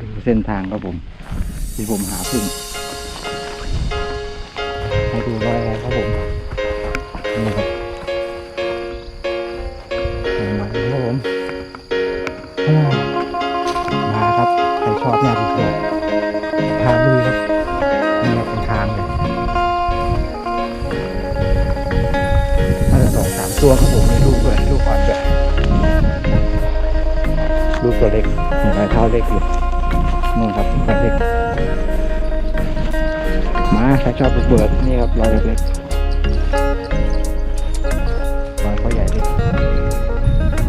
ดูเส้นทางครับผม ที่ผมหาพึ่งให้ดูรอยอะไรครับผมนี่ครับเห็นไหมครับผมมาครับใครชอบเนี่ยผมจะพาดูครับนี่ครับเป็นทางเลยน่าจะสองสามตัวครับผมมีลูกด้วยลูกอ่อนด้วยลูกตัวเล็กเห็นไหมเท้าเล็กอยู่ นี่ครับเท้าเล็กมาใครชอบลูกเบิดนี่ครับรอยเล็กๆรอยเขาใหญ่ดิ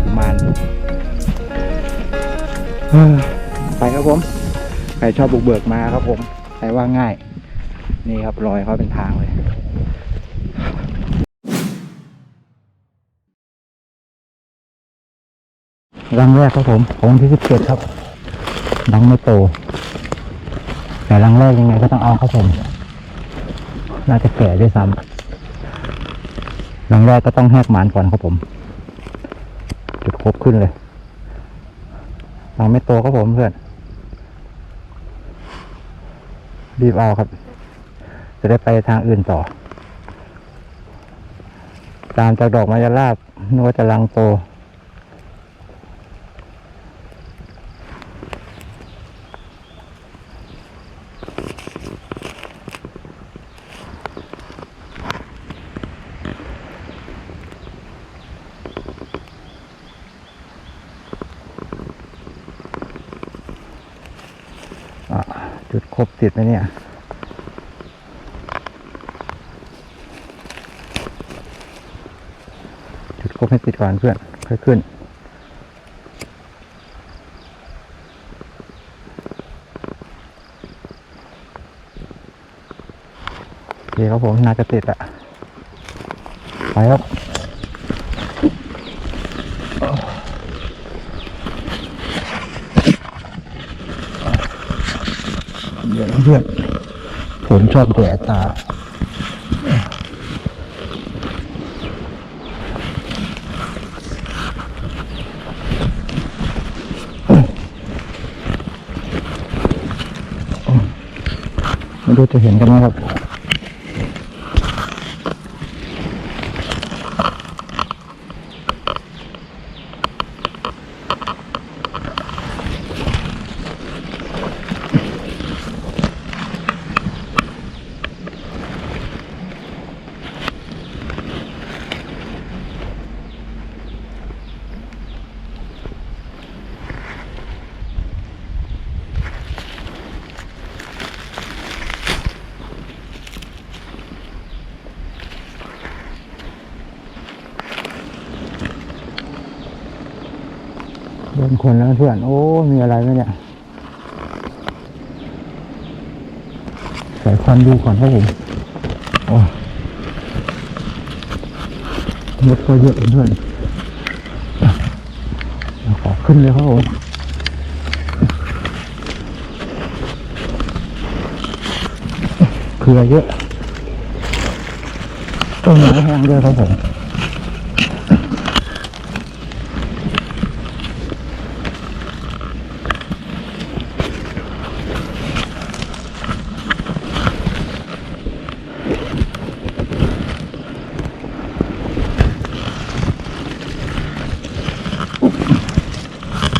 กุมารไปครับผม ใครชอบบุกเบิกมาครับผม ใครว่าง่าย นี่ครับรอยเขาเป็นทางเลยรังแรกครับผมของวันที่สิบเจ็ดครับ ดังไม่โต แต่รังแรกยังไงก็ต้องเอาครับผมน่าจะแก่ด้วยซ้ำรังแรกก็ต้องแหกหมานก่อนครับผม จุดครบขึ้นเลยรังไม่โตครับผมเพื่อน รีบเอาครับ จะได้ไปทางอื่นต่อ ตามจากดอกมายาลาบนึกว่าจะรังโต อะ จุดครบติดไหมเนี่ยจุดครบให้ติดก่อนเพื่อนค่อยขึ้นโอเคครับผมน่าจะติดอะไปครับ เพื่อนผมชอบแดดตา ไม่รู้จะเห็นกันไหมครับ โดนคนแล้วเพื่อน โอ้ มีอะไรไหมเนี่ย ใส่ควันดูก่อนครับผมโอ้มดก็เยอะเพื่อนขอขึ้นเลยครับผมเครือเยอะต้นไม้แห้งด้วยครับผม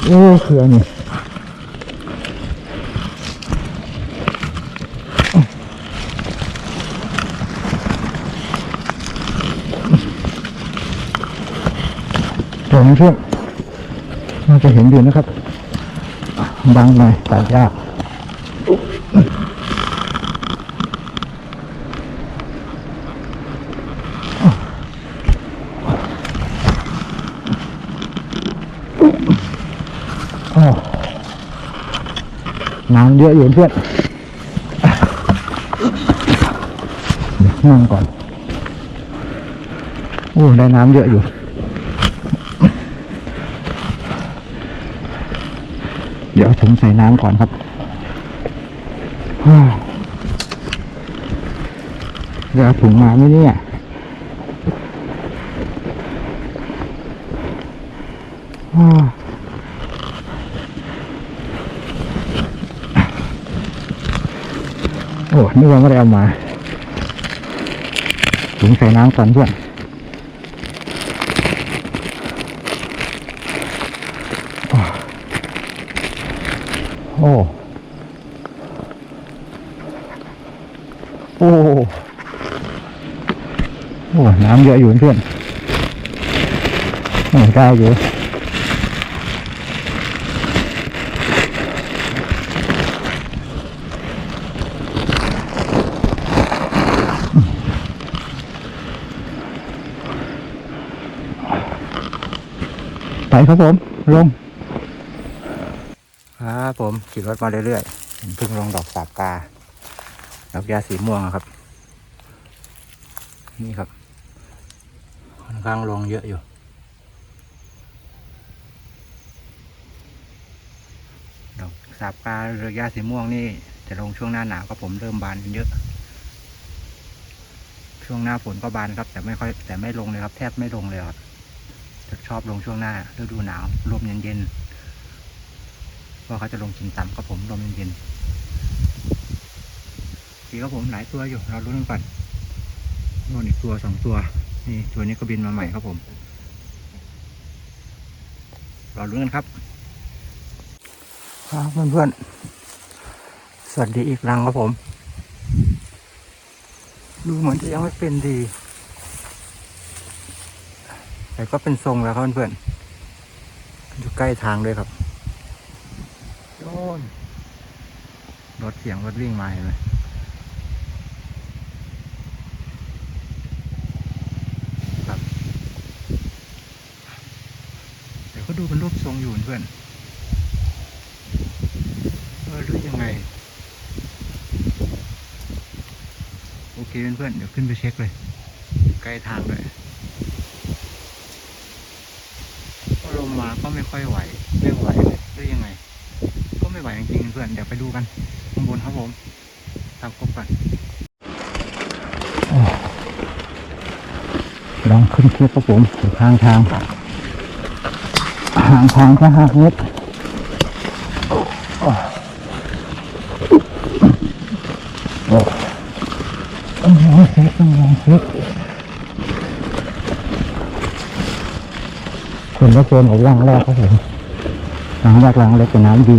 โอ้เครือนี่เดี๋ยวนะเพื่อนน่าจะเห็นอยู่นะครับ บางหน่อยแต่ยาก น้ำเยอะอยู่เพื่อนนั่งก่อนโอ้ได้น้ำเยอะอยู่เดี๋ยวถุงใส่น้ำก่อนครับฮ่าเดี๋ยวถุงมาไหมเนี่ยฮ่า อ้นี่ยังไม่ได้เอามาถุงใส่น้ำก่อนเพื่อนโอ้ โอ้ โอ้ น้ำเยอะอยู่เพื่อนโอ้ได้อยู่ ไปครับผม ลงครับผมขี่รถมาเรื่อยๆผมเพิ่งลงดอกสาบกาดอกยาสีม่วงครับ นี่ครับค่อนข้างลงเยอะอยู่ดอกสาบกาหรือยาสีม่วงนี่จะลงช่วงหน้าหนาวครับผมเริ่มบานกันเยอะ ช่วงหน้าฝนก็บานครับ แต่ไม่ค่อยแต่ไม่ลงเลยครับ แทบไม่ลงเลยครับ จะชอบลงช่วงหน้าฤดูหนาวลมเย็นๆเพราะเขาจะลงกินต่ำครับผมลมเย็นๆทีครับผมหลายตัวอยู่ เราลุ้นกันก่อนนู่นอีกตัวสองตัว นี่ตัวนี้ก็บินมาใหม่ครับผม เราลุ้นกันครับ ครับเพื่อนๆสวัสดีอีกครั้งครับผม ดูเหมือนจะยังไม่เป็นดี แต่ก็เป็นทรงแล้วครับเพื่อนๆอยู่ใกล้ทางด้วยครับโน่นรถเสียงรถวิ่งมาเห็นไหมครับแต่ก็ดูเป็นรูปทรงอยู่เพื่อนเออรู้ยังไง โอเคเพื่อนๆเดี๋ยวขึ้นไปเช็คเลย ใกล้ทางเลย ก็ล มมาก็ไม่ค่อยไหวไม่ไหวเลยหรือยังไง ก็ไม่ไหวจริงๆเพื่อนเดี๋ยวไปดูกันข้างบนครับผมตามครบกันลองขึ้นเชือกครับผมอยู่ข้างทางห่างทางแค่ห้าเมตรโอ้โอ้ต้องลองเช็คต้องลองเช็ค ส่วนรถโซนของล่างแรกครับผมล่างแรกหล่างเล็กกับน้ำดี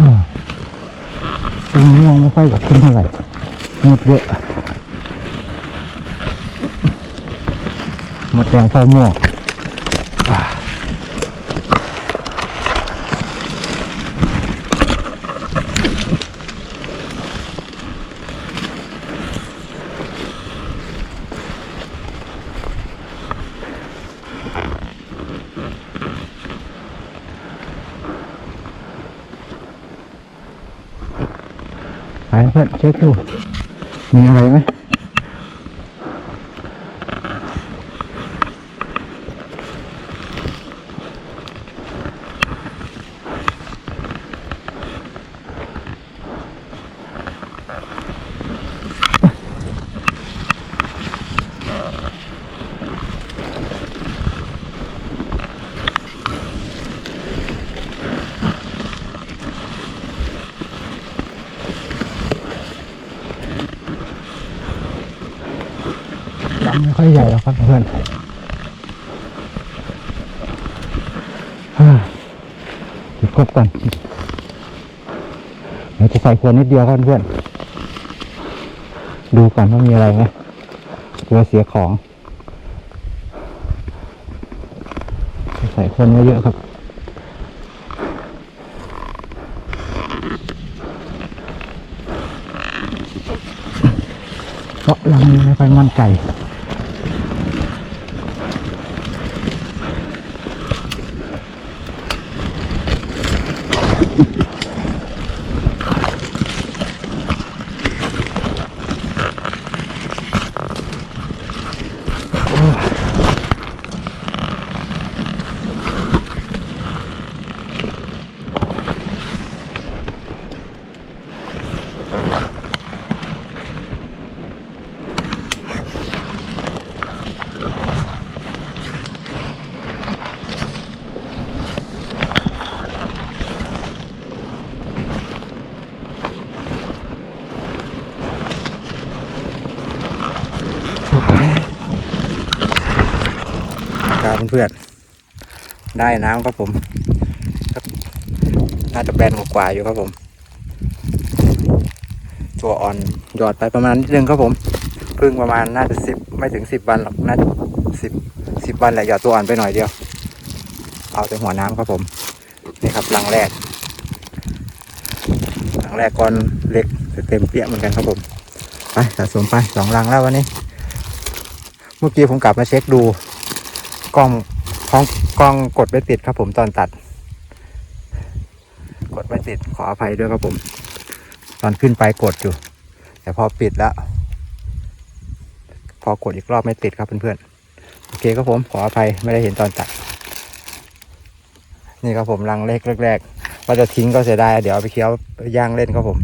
อ่าตรงนี้ยังไม่ค่อยกับขึ้นเท่าไหร่หมดเยอะหมดแดงไฟม่วง เพื่อนเช็คดูมีอะไรไหม ไม่ค่อยใหญ่หรอกครับเพื่อนอ่าเก็บครบก่อนเดี๋ยวจะใส่ขวดนิดเดียวครับเพื่อน ดูก่อนว่ามีอะไรไหมกลัวเสียของ ใส่คนเยอะๆครับเพราะเราไม่ค่อยมั่นใจ เพื่อนๆ ได้น้ำครับผม น่าจะแบนกว่าอยู่ครับผม ตัวอ่อนหยอดไปประมาณนิดนึงครับผม พึ่งประมาณน่าจะสิบไม่ถึงสิบวันหรอก น่าจะสิบสิบวันแหละหยอดตัวอ่อนไปหน่อยเดียว เอาแต่หัวน้ำครับผม นี่ครับรังแรกรังแรกก้อนเล็กเต็มเปี้ยเหมือนกันครับผม ไปสะสมไปสองรังแล้ววันนี้ เมื่อกี้ผมกลับมาเช็คดู กล้องกล้องกล้องกดไม่ติดครับผมตอนตัด กดไม่ติดขออภัยด้วยครับผม ตอนขึ้นไปกดอยู่ แต่พอปิดแล้ว พอกดอีกรอบไม่ติดครับเพื่อนๆโอเคครับผมขออภัยไม่ได้เห็นตอนตัด นี่ครับผมรังเล็กแรกๆว่าจะทิ้งก็เสียดายเดี๋ยวเอาไปเคี้ยวย่างเล่นครับผม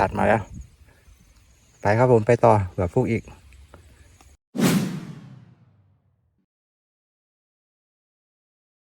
ตัดมาแล้ว ไปครับผมไปต่อเผื่อฟุกอีก